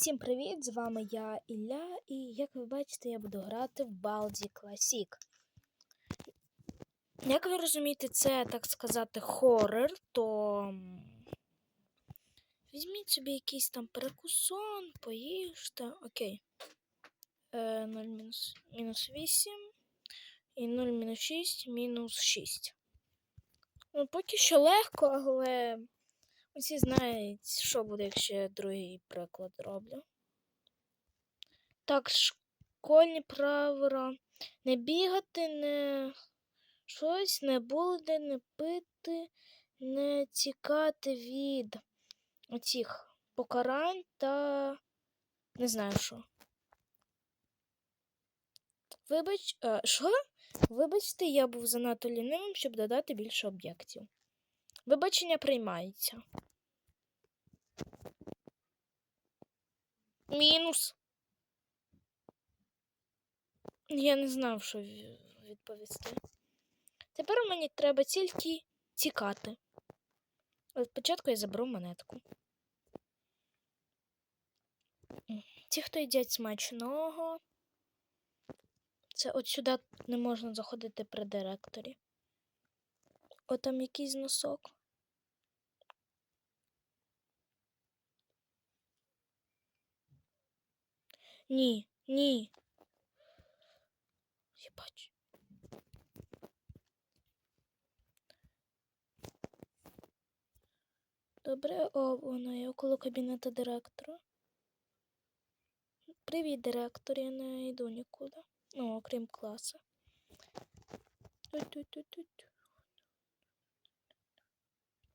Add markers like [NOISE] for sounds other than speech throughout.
Всім привіт! З вами я Ілля, і як ви бачите, я буду грати в Baldi Classic. Як ви розумієте, це, так сказати, хоррор, то візьміть собі якийсь там перекусон, поїжте. Окей. Е, 0 мінус, мінус 8 і 0 мінус 6 мінус 6. Ну, поки що легко, але усі знають, що буде, якщо я другий приклад роблю. Так, школьні правила. Не бігати, не щось, не булити, не пити, не тікати від оцих покарань та не знаю що. Вибач, е, що? Вибачте, я був занадто лінивим, щоб додати більше об'єктів. Вибачення приймається. Мінус. Я не знав, що відповісти. Тепер мені треба тільки тікати. Але спочатку я заберу монетку. Ті, хто їдять смачного. Це от сюди не можна заходити при директорі. О, там якийсь носок. Ні, ні. Я бачу. Добре, о, воно є около кабінету директора. Привіт, директор, я не йду нікуди. Ну, окрім класу.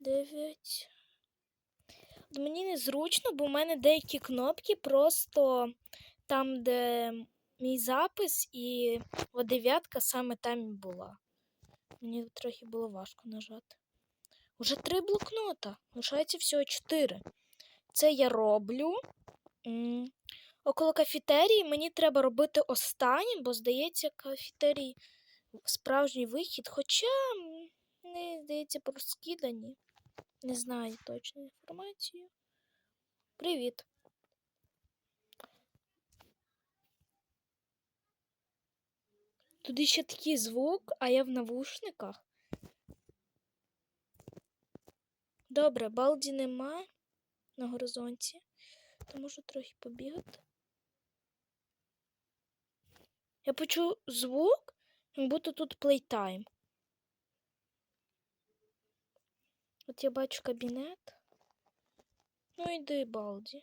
Дев'ять. Мені незручно, бо в мене деякі кнопки просто там, де мій запис, і от дев'ятка саме там і була. Мені трохи було важко нажати. Уже три блокнота. Лишається всього чотири. Це я роблю. Около кафетерії мені треба робити останнім, бо здається, кафетерій справжній вихід, хоча м, не здається розкидані. Не знаю точну інформацію. Привіт. Тут ще такий звук, а я в навушниках. Добре, балді нема на горизонті, то можу трохи побігати. Я почув звук, як будто тут плейтайм. От я бачу кабінет. Ну йди, балді.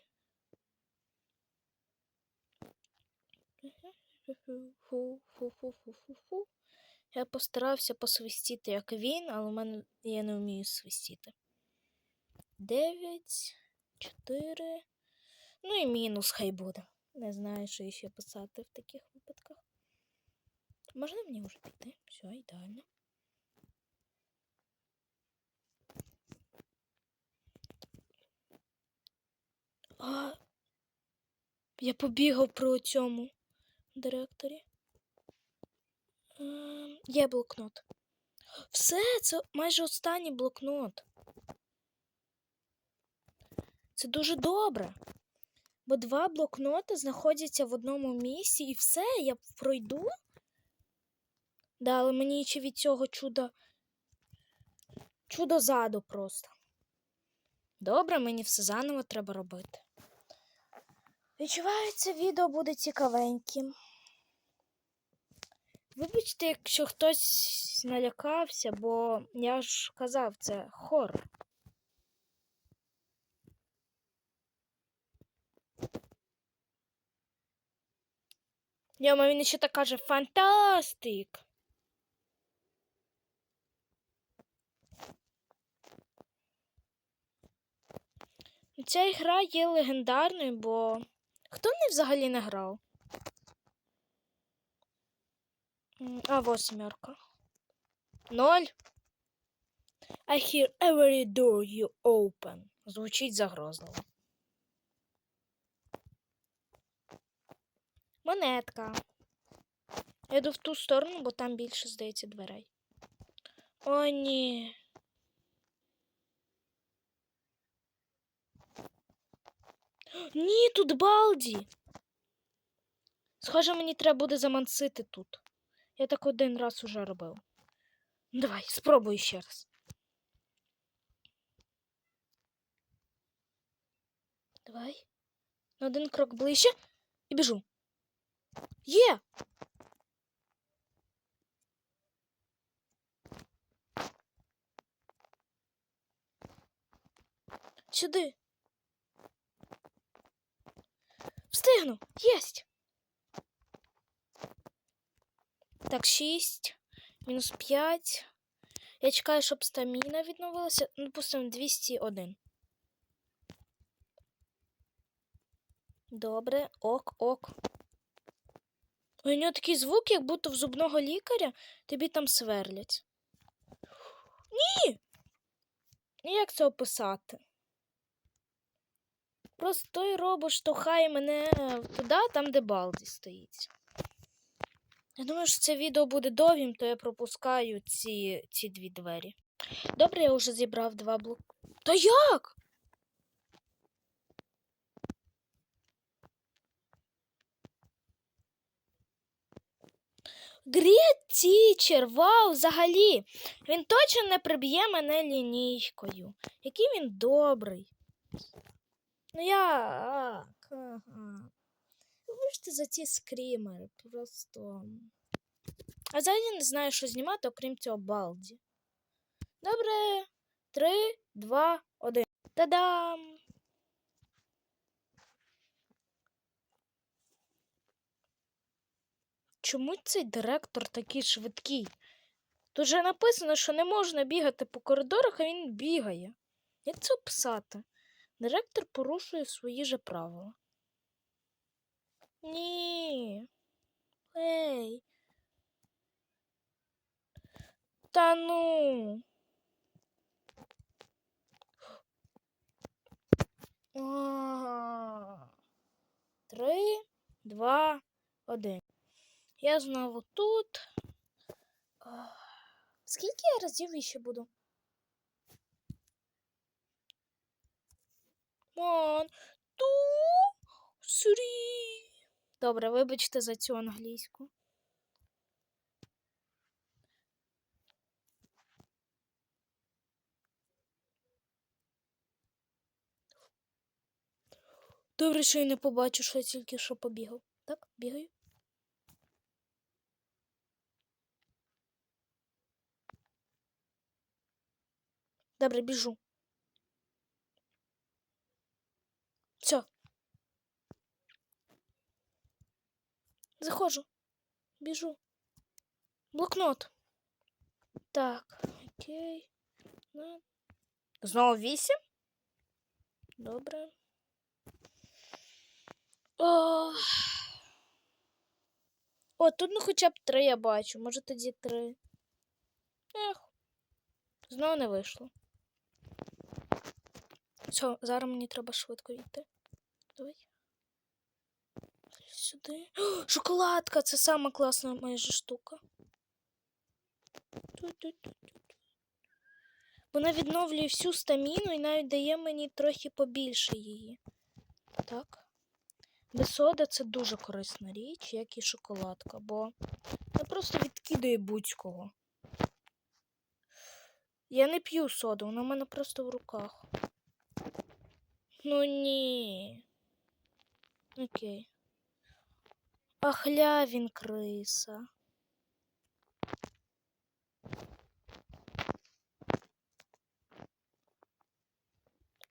Фу-фу-фу-фу-фу. Я постарався посвистіти, як він, але в мене я не вмію свистіти. Дев'ять, чотири. Ну і мінус хай буде. Не знаю, що ще писати в таких випадках. Можна мені вже піти? Все, ідеально. А, я побігав про цьому директорі. Ем, Є блокнот. Все, це майже останній блокнот. Це дуже добре. Бо два блокноти знаходяться в одному місці, і все, я пройду. Да, але мені ще від цього чудо. Чудо заду просто. Добре, мені все заново треба робити. Відчуваю, це відео буде цікавеньким. Вибачте, якщо хтось налякався, бо я ж казав, це хорор. Йома, він ще так каже фантастик. Ця гра є легендарною, бо хто в неї взагалі не грав? А, восьмерка. Ноль. I hear every door you open. Звучить загрозливо. Монетка. Я йду в ту сторону, бо там більше, здається, дверей. О, ні. Ні, тут балді. Схоже, мені треба буде замансити тут. Я так один раз уже робив. Давай, спробуй ще раз. Давай. На один крок ближче і біжу. Є! Сюди. Встигну. Єсть. Так, 6. Мінус 5. Я чекаю, щоб стаміна відновилася. Ну, допустимо, 201. Добре, ок, ок. У нього такий звук, як будто в зубного лікаря тобі там сверлять. Ні! Як це описати? Просто той робот штовхає мене туди, там, де Балді стоїть. Я думаю, що це відео буде довгим, то я пропускаю ці, ці дві двері. Добре, я вже зібрав два блок. Та як? Гріт тічер, вау, взагалі. Він точно не приб'є мене лінійкою. Який він добрий. Ну як? Ага. Вибачте за ці скрімери, просто. А взагалі не знаю, що знімати, окрім цього балді. Добре. Три, два, один. Та-дам! Чому цей директор такий швидкий? Тут же написано, що не можна бігати по коридорах, а він бігає. Як це описати? Директор порушує свої же правила. Ні. Ей. Та ну. Три, два, один. Я знову тут. Скільки я разів іще буду? One, two, three. Добре, вибачте за цю англійську. Добре, що я не побачу, що я тільки що побігав. Так, бігаю. Добре, біжу. Все. Заходжу. Біжу. Блокнот. Так, окей. Знову вісім? Добре. О, О, тут ну хоча б три я бачу. Може тоді три. Ех. Знову не вийшло. Все, зараз мені треба швидко йти. Давай. Сюди. О, [GASPS] шоколадка! Це сама класна майже штука. Вона відновлює всю стаміну і навіть дає мені трохи побільше її. Так. Без сода це дуже корисна річ, як і шоколадка, бо не просто відкидає будь-кого. Я не п'ю соду, вона в мене просто в руках. Ну ні. Окей. Ахля він криса.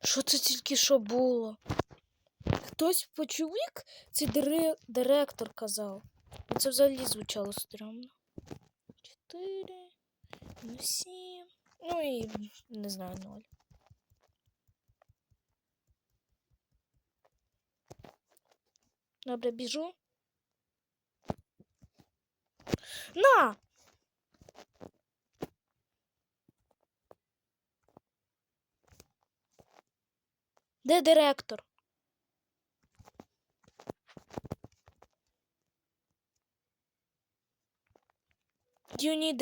Що це тільки що було? Хтось почув, як цей дире... директор казав. Це взагалі звучало стрьомно. Чотири, ну сім. Ну і не знаю, ноль. Добре, біжу. На! Де директор?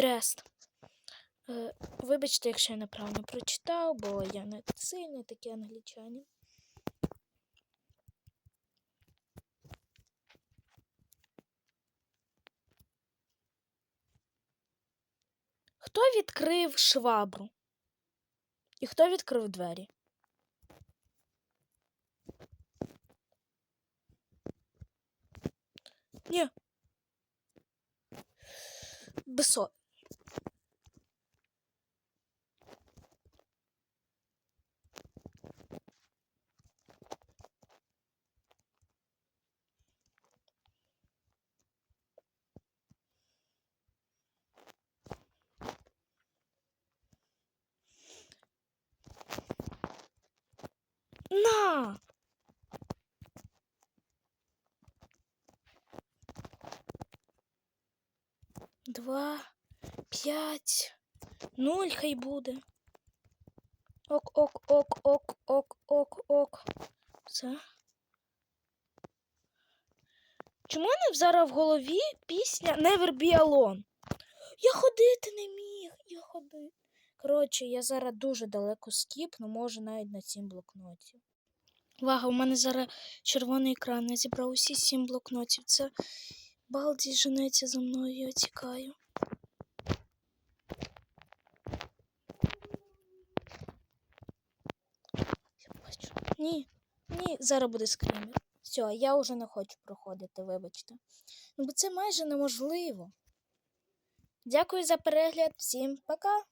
Rest. Е, Вибачте, якщо я неправильно прочитав, бо я не сильний такий англічанин. Хто відкрив швабру? І хто відкрив двері? Ні. Бесо. На! Два, п'ять, нуль хай буде. Ок, ок, ок, ок, ок, ок, ок. Все. Чому мене зараз в голові пісня Never Be Alone? Я ходити не міг, я ходити. Коротше, я зараз дуже далеко скіпну, може навіть на сім блокнотів. Увага, у мене зараз червоний екран. Я зібрав усі сім блокнотів. Це Балді женеться за мною, я тікаю. Я бачу. Ні, ні, зараз буде скрімер. Все, я вже не хочу проходити, вибачте. Ну, бо це майже неможливо. Дякую за перегляд. Всім пока!